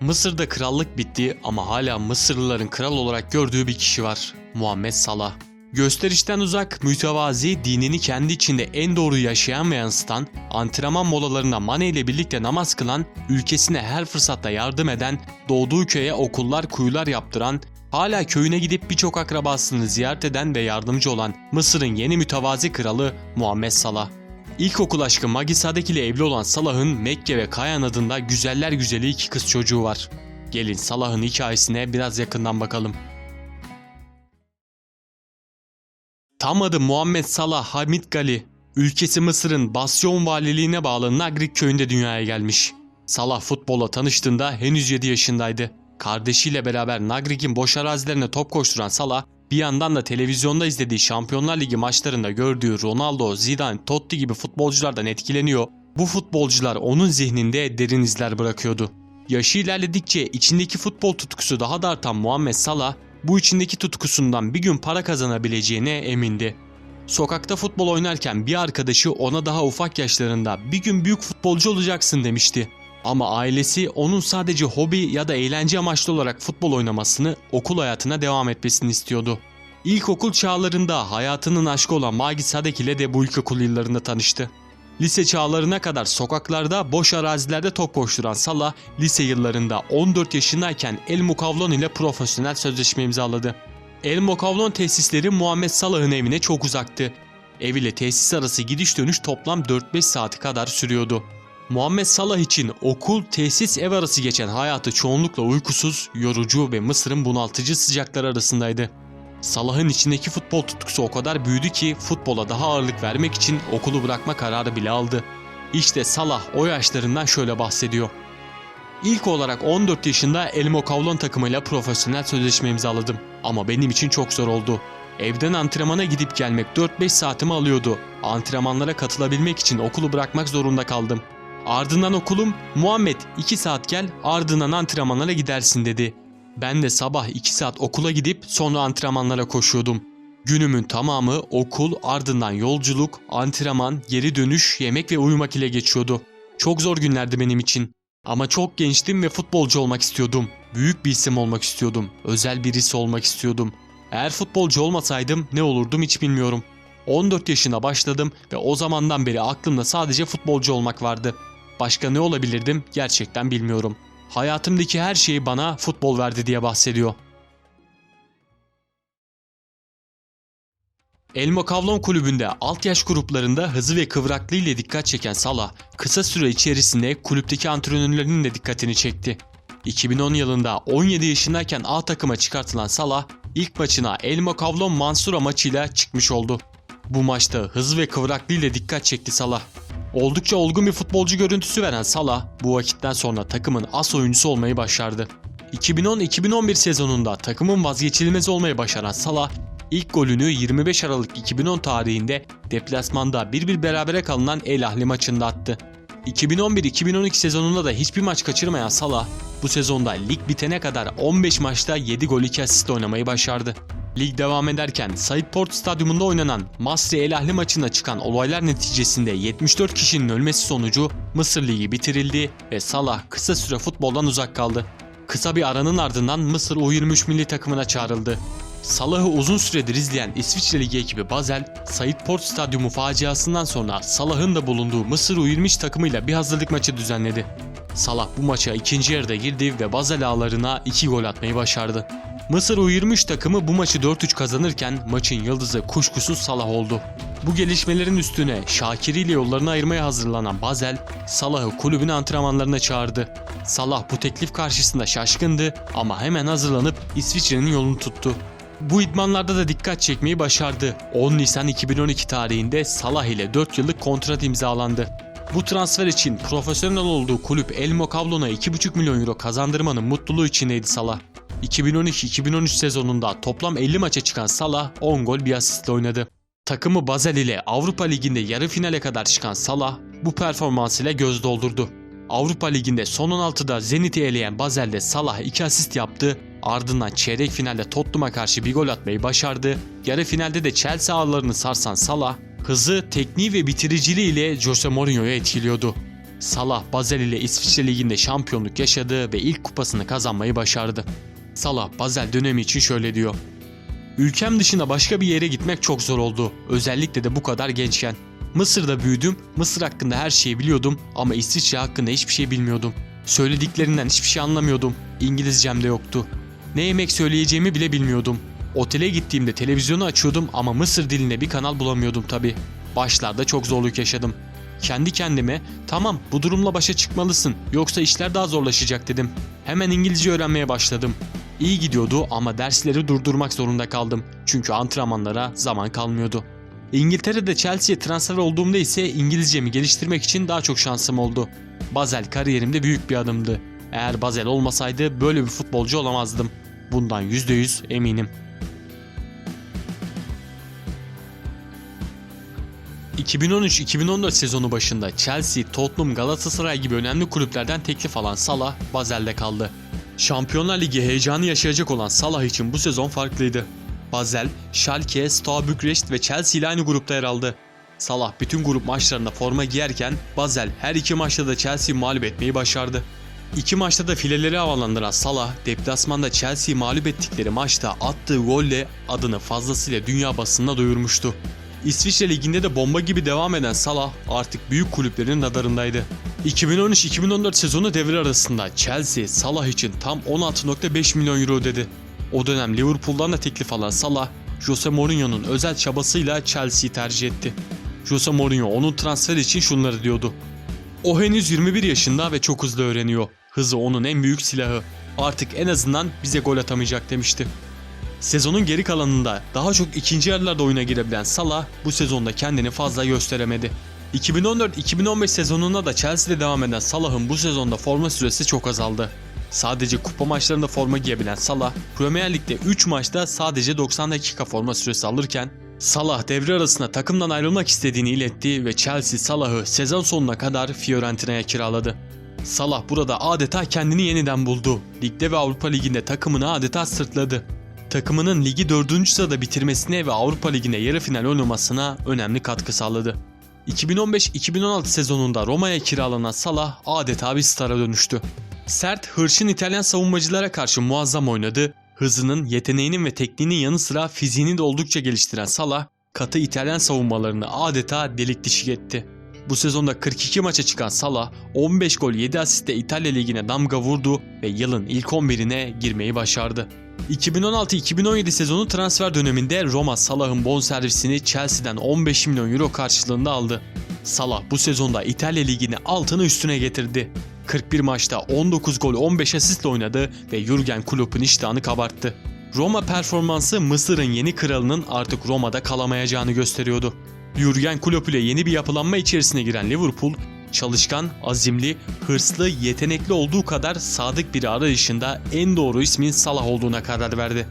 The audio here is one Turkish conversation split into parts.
Mısır'da krallık bitti ama hala Mısırlıların kral olarak gördüğü bir kişi var. Muhammed Salah. Gösterişten uzak, mütevazi, dinini kendi içinde en doğru yaşayan ve yansıtan, antrenman molalarında Mane ile birlikte namaz kılan, ülkesine her fırsatta yardım eden, doğduğu köye okullar, kuyular yaptıran, hala köyüne gidip birçok akrabasını ziyaret eden ve yardımcı olan Mısır'ın yeni mütevazi kralı Muhammed Salah. İlkokul aşkı Magi Sadek ile evli olan Salah'ın Mekke ve Kayan adında güzeller güzeli iki kız çocuğu var. Gelin Salah'ın hikayesine biraz yakından bakalım. Tam adı Muhammed Salah Hamid Gali. Ülkesi Mısır'ın Basyon valiliğine bağlı Nagrik köyünde dünyaya gelmiş. Salah futbola tanıştığında henüz 7 yaşındaydı. Kardeşiyle beraber Nagrik'in boş arazilerine top koşturan Salah, bir yandan da televizyonda izlediği Şampiyonlar Ligi maçlarında gördüğü Ronaldo, Zidane, Totti gibi futbolculardan etkileniyor. Bu futbolcular onun zihninde derin izler bırakıyordu. Yaşı ilerledikçe içindeki futbol tutkusu daha da artan Muhammed Salah, bu içindeki tutkusundan bir gün para kazanabileceğine emindi. Sokakta futbol oynarken bir arkadaşı ona daha ufak yaşlarında bir gün büyük futbolcu olacaksın demişti. Ama ailesi onun sadece hobi ya da eğlence amaçlı olarak futbol oynamasını, okul hayatına devam etmesini istiyordu. İlkokul çağlarında hayatının aşkı olan Magi Sadek ile de bu ilkokul yıllarında tanıştı. Lise çağlarına kadar sokaklarda, boş arazilerde top koşturan Salah, lise yıllarında 14 yaşındayken El Mukavlon ile profesyonel sözleşme imzaladı. El Mukavlon tesisleri Muhammed Salah'ın evine çok uzaktı. Ev ile tesis arası gidiş dönüş toplam 4-5 saati kadar sürüyordu. Muhammed Salah için okul, tesis, ev arası geçen hayatı çoğunlukla uykusuz, yorucu ve Mısır'ın bunaltıcı sıcaklar arasındaydı. Salah'ın içindeki futbol tutkusu o kadar büyüdü ki futbola daha ağırlık vermek için okulu bırakma kararı bile aldı. İşte Salah o yaşlarından şöyle bahsediyor. İlk olarak 14 yaşında Elmo Kavlon takımıyla profesyonel sözleşme imzaladım. Ama benim için çok zor oldu. Evden antrenmana gidip gelmek 4-5 saatimi alıyordu. Antrenmanlara katılabilmek için okulu bırakmak zorunda kaldım. Ardından okulum Muhammed 2 saat gel ardından antrenmanlara gidersin dedi. Ben de sabah 2 saat okula gidip sonra antrenmanlara koşuyordum. Günümün tamamı okul ardından yolculuk, antrenman, geri dönüş, yemek ve uyumak ile geçiyordu. Çok zor günlerdi benim için. Ama çok gençtim ve futbolcu olmak istiyordum. Büyük bir isim olmak istiyordum. Özel birisi olmak istiyordum. Eğer futbolcu olmasaydım ne olurdum hiç bilmiyorum. 14 yaşına başladım ve o zamandan beri aklımda sadece futbolcu olmak vardı. Başka ne olabilirdim gerçekten bilmiyorum. Hayatımdaki her şeyi bana futbol verdi diye bahsediyor. Elmo Kavlon kulübünde alt yaş gruplarında hızı ve kıvraklığı ile dikkat çeken Salah, kısa süre içerisinde kulüpteki antrenörlerinin de dikkatini çekti. 2010 yılında 17 yaşındayken A takıma çıkartılan Salah, ilk maçına Elmo Kavlon Mansura maçıyla çıkmış oldu. Bu maçta hız ve kıvraklığı ile dikkat çekti Salah. Oldukça olgun bir futbolcu görüntüsü veren Salah bu vakitten sonra takımın as oyuncusu olmayı başardı. 2010-2011 sezonunda takımın vazgeçilmez olmayı başaran Salah ilk golünü 25 Aralık 2010 tarihinde deplasmanda 1-1 berabere kalınan El Ahli maçında attı. 2011-2012 sezonunda da hiçbir maç kaçırmayan Salah bu sezonda lig bitene kadar 15 maçta 7 gol 2 asist oynamayı başardı. Lig devam ederken Said Port Stadyumunda oynanan Masri El Ahli maçında çıkan olaylar neticesinde 74 kişinin ölmesi sonucu Mısır Ligi bitirildi ve Salah kısa süre futboldan uzak kaldı. Kısa bir aranın ardından Mısır U23 milli takımına çağrıldı. Salah'ı uzun süredir izleyen İsviçre Ligi ekibi Basel, Said Port Stadyumu faciasından sonra Salah'ın da bulunduğu Mısır U23 takımıyla bir hazırlık maçı düzenledi. Salah bu maça ikinci yarıda girdi ve Basel ağlarına 2 gol atmayı başardı. Mısır U23 takımı bu maçı 4-3 kazanırken maçın yıldızı kuşkusuz Salah oldu. Bu gelişmelerin üstüne Şakiri ile yollarını ayırmaya hazırlanan Basel, Salah'ı kulübün antrenmanlarına çağırdı. Salah bu teklif karşısında şaşkındı ama hemen hazırlanıp İsviçre'nin yolunu tuttu. Bu idmanlarda da dikkat çekmeyi başardı. 10 Nisan 2012 tarihinde Salah ile 4 yıllık kontrat imzalandı. Bu transfer için profesyonel olduğu kulüp Elmo Kavlon'a 2,5 milyon euro kazandırmanın mutluluğu içindeydi Salah. 2012-2013 sezonunda toplam 50 maça çıkan Salah 10 gol bir asistle oynadı. Takımı Basel ile Avrupa Ligi'nde yarı finale kadar çıkan Salah bu performansıyla göz doldurdu. Avrupa Ligi'nde son 16'da Zenit'i eleyen Basel'de Salah 2 asist yaptı. Ardından çeyrek finalde Tottenham'a karşı bir gol atmayı başardı. Yarı finalde de Chelsea ağlarını sarsan Salah, hızı, tekniği ve bitiriciliği ile Jose Mourinho'yu etkiliyordu. Salah Basel ile İsviçre Ligi'nde şampiyonluk yaşadı ve ilk kupasını kazanmayı başardı. Salah Basel dönemi için şöyle diyor. Ülkem dışında başka bir yere gitmek çok zor oldu. Özellikle de bu kadar gençken. Mısır'da büyüdüm. Mısır hakkında her şeyi biliyordum ama İsviçre hakkında hiçbir şey bilmiyordum. Söylediklerinden hiçbir şey anlamıyordum. İngilizcem de yoktu. Ne yemek söyleyeceğimi bile bilmiyordum. Otele gittiğimde televizyonu açıyordum ama Mısır dilinde bir kanal bulamıyordum tabi. Başlarda çok zorluk yaşadım. Kendi kendime tamam bu durumla başa çıkmalısın yoksa işler daha zorlaşacak dedim. Hemen İngilizce öğrenmeye başladım. İyi gidiyordu ama dersleri durdurmak zorunda kaldım. Çünkü antrenmanlara zaman kalmıyordu. İngiltere'de Chelsea'ye transfer olduğumda ise İngilizcemi geliştirmek için daha çok şansım oldu. Basel kariyerimde büyük bir adımdı. Eğer Basel olmasaydı böyle bir futbolcu olamazdım. Bundan %100 eminim. 2013-2014 sezonu başında Chelsea, Tottenham, Galatasaray gibi önemli kulüplerden teklif alan Salah Basel'de kaldı. Şampiyonlar Ligi heyecanı yaşayacak olan Salah için bu sezon farklıydı. Basel, Schalke, Steaua Bükreş ve Chelsea ile aynı grupta yer aldı. Salah bütün grup maçlarında forma giyerken Basel her iki maçta da Chelsea'yi mağlup etmeyi başardı. İki maçta da fileleri havalandıran Salah, deplasmanda Chelsea'yi mağlup ettikleri maçta attığı golle adını fazlasıyla dünya basınına duyurmuştu. İsviçre Ligi'nde de bomba gibi devam eden Salah artık büyük kulüplerin radarındaydı. 2013-2014 sezonu devre arasında Chelsea Salah için tam 16.5 milyon euro ödedi. O dönem Liverpool'dan da teklif alan Salah, Jose Mourinho'nun özel çabasıyla Chelsea'yi tercih etti. Jose Mourinho onun transfer için şunları diyordu. O henüz 21 yaşında ve çok hızlı öğreniyor. Hızı onun en büyük silahı. Artık en azından bize gol atamayacak demişti. Sezonun geri kalanında daha çok ikinci yarılarda oyuna girebilen Salah bu sezonda kendini fazla gösteremedi. 2014-2015 sezonunda da Chelsea'de devam eden Salah'ın bu sezonda forma süresi çok azaldı. Sadece kupa maçlarında forma giyebilen Salah, Premier Lig'de 3 maçta sadece 90 dakika forma süresi alırken Salah devre arasında takımdan ayrılmak istediğini iletti ve Chelsea Salah'ı sezon sonuna kadar Fiorentina'ya kiraladı. Salah burada adeta kendini yeniden buldu. Ligde ve Avrupa Ligi'nde takımını adeta sırtladı. Takımının ligi 4. sırada bitirmesine ve Avrupa Ligi'nde yarı final oynamasına önemli katkı sağladı. 2015-2016 sezonunda Roma'ya kiralanan Salah adeta bir stara dönüştü. Sert, hırçın İtalyan savunmacılara karşı muazzam oynadı. Hızının, yeteneğinin ve tekniğinin yanı sıra fiziğini de oldukça geliştiren Salah, katı İtalyan savunmalarını adeta delik dişik etti. Bu sezonda 42 maça çıkan Salah 15 gol 7 asiste İtalya Ligi'ne damga vurdu ve yılın ilk 11'ine girmeyi başardı. 2016-2017 sezonu transfer döneminde Roma Salah'ın bonservisini Chelsea'den 15 milyon euro karşılığında aldı. Salah bu sezonda İtalya Ligi'ni altını üstüne getirdi. 41 maçta 19 gol 15 asistle oynadı ve Jurgen Klopp'un iştahını kabarttı. Roma performansı Mısır'ın yeni kralının artık Roma'da kalamayacağını gösteriyordu. Jurgen Klopp ile yeni bir yapılanma içerisine giren Liverpool, çalışkan, azimli, hırslı, yetenekli olduğu kadar sadık bir arayışında en doğru ismin Salah olduğuna karar verdi.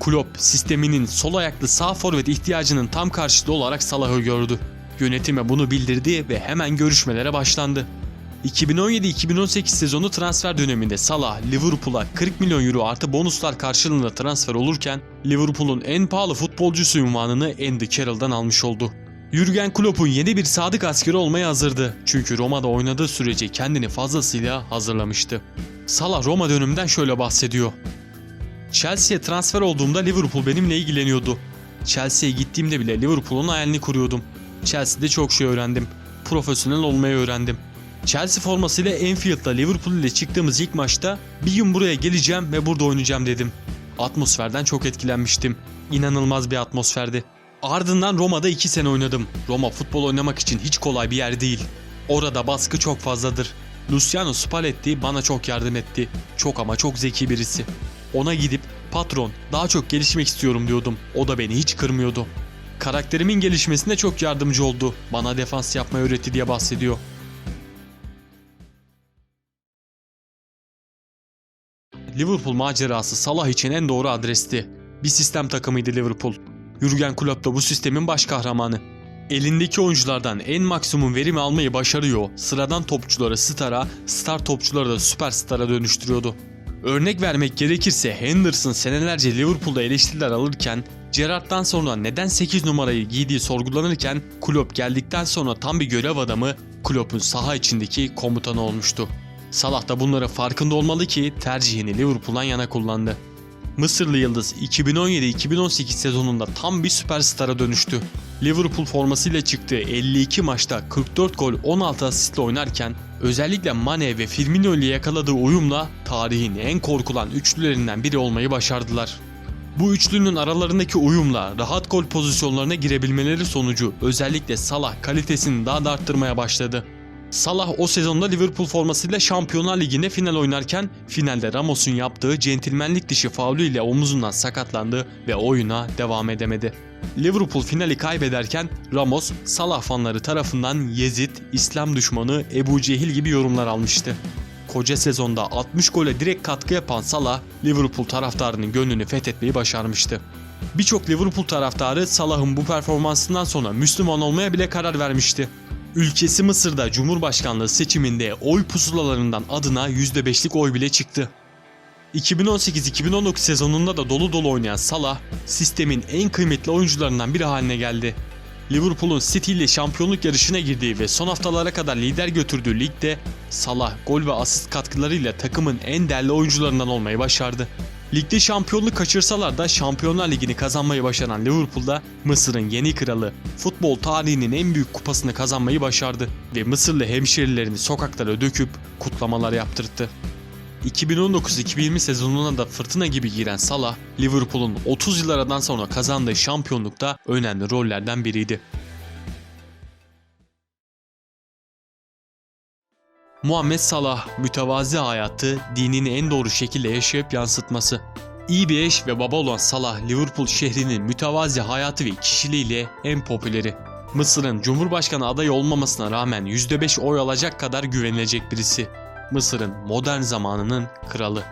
Klopp sisteminin sol ayaklı sağ forvet ihtiyacının tam karşılığı olarak Salah'ı gördü. Yönetime bunu bildirdi ve hemen görüşmelere başlandı. 2017-2018 sezonu transfer döneminde Salah Liverpool'a 40 milyon euro artı bonuslar karşılığında transfer olurken Liverpool'un en pahalı futbolcusu unvanını Andy Carroll'dan almış oldu. Jurgen Klopp'un yeni bir sadık askeri olmaya hazırdı. Çünkü Roma'da oynadığı sürece kendini fazlasıyla hazırlamıştı. Salah Roma döneminden şöyle bahsediyor. Chelsea'ye transfer olduğumda Liverpool benimle ilgileniyordu. Chelsea'ye gittiğimde bile Liverpool'un hayalini kuruyordum. Chelsea'de çok şey öğrendim. Profesyonel olmayı öğrendim. Chelsea formasıyla Enfield'da Liverpool ile çıktığımız ilk maçta bir gün buraya geleceğim ve burada oynayacağım dedim. Atmosferden çok etkilenmiştim. İnanılmaz bir atmosferdi. Ardından Roma'da 2 sene oynadım. Roma futbol oynamak için hiç kolay bir yer değil. Orada baskı çok fazladır. Luciano Spalletti bana çok yardım etti. Çok ama çok zeki birisi. Ona gidip patron daha çok gelişmek istiyorum diyordum. O da beni hiç kırmıyordu. Karakterimin gelişmesine çok yardımcı oldu. Bana defans yapmayı öğretti diye bahsediyor. Liverpool macerası Salah için en doğru adresti. Bir sistem takımıydı Liverpool. Jurgen Klopp da bu sistemin baş kahramanı. Elindeki oyunculardan en maksimum verimi almayı başarıyor. Sıradan topçuları stara, star topçuları da süperstara dönüştürüyordu. Örnek vermek gerekirse Henderson senelerce Liverpool'da eleştiriler alırken Gerrard'dan sonra neden 8 numarayı giydiği sorgulanırken Klopp geldikten sonra tam bir görev adamı kulübün saha içindeki komutanı olmuştu. Salah da bunların farkında olmalı ki tercihini Liverpool'dan yana kullandı. Mısırlı Yıldız 2017-2018 sezonunda tam bir süperstara dönüştü. Liverpool formasıyla çıktığı 52 maçta 44 gol 16 asistle oynarken özellikle Mane ve Firmino ile yakaladığı uyumla tarihin en korkulan üçlülerinden biri olmayı başardılar. Bu üçlünün aralarındaki uyumla rahat gol pozisyonlarına girebilmeleri sonucu özellikle Salah kalitesini daha da arttırmaya başladı. Salah o sezonda Liverpool formasıyla Şampiyonlar Ligi'nde final oynarken finalde Ramos'un yaptığı centilmenlik dışı faulüyle omuzundan sakatlandı ve oyuna devam edemedi. Liverpool finali kaybederken Ramos, Salah fanları tarafından Yezid, İslam düşmanı Ebu Cehil gibi yorumlar almıştı. Koca sezonda 60 gole direkt katkı yapan Salah, Liverpool taraftarının gönlünü fethetmeyi başarmıştı. Birçok Liverpool taraftarı Salah'ın bu performansından sonra Müslüman olmaya bile karar vermişti. Ülkesi Mısır'da Cumhurbaşkanlığı seçiminde oy pusulalarından adına %5'lik oy bile çıktı. 2018-2019 sezonunda da dolu dolu oynayan Salah, sistemin en kıymetli oyuncularından biri haline geldi. Liverpool'un City ile şampiyonluk yarışına girdiği ve son haftalara kadar lider götürdüğü ligde Salah gol ve asist katkılarıyla takımın en değerli oyuncularından olmayı başardı. Ligde şampiyonluk kaçırsalar da Şampiyonlar Ligi'ni kazanmayı başaran Liverpool'da Mısır'ın yeni kralı, futbol tarihinin en büyük kupasını kazanmayı başardı ve Mısırlı hemşerilerini sokaklara döküp kutlamalar yaptırttı. 2019-2020 sezonuna da fırtına gibi giren Salah, Liverpool'un 30 yıl sonra kazandığı şampiyonlukta önemli rollerden biriydi. Muhammed Salah mütevazi hayatı dinini en doğru şekilde yaşayıp yansıtması. İyi bir eş ve baba olan Salah, Liverpool şehrinin mütevazi hayatı ve kişiliğiyle en popüleri. Mısır'ın Cumhurbaşkanı adayı olmamasına rağmen %5 oy alacak kadar güvenilecek birisi. Mısır'ın modern zamanının kralı.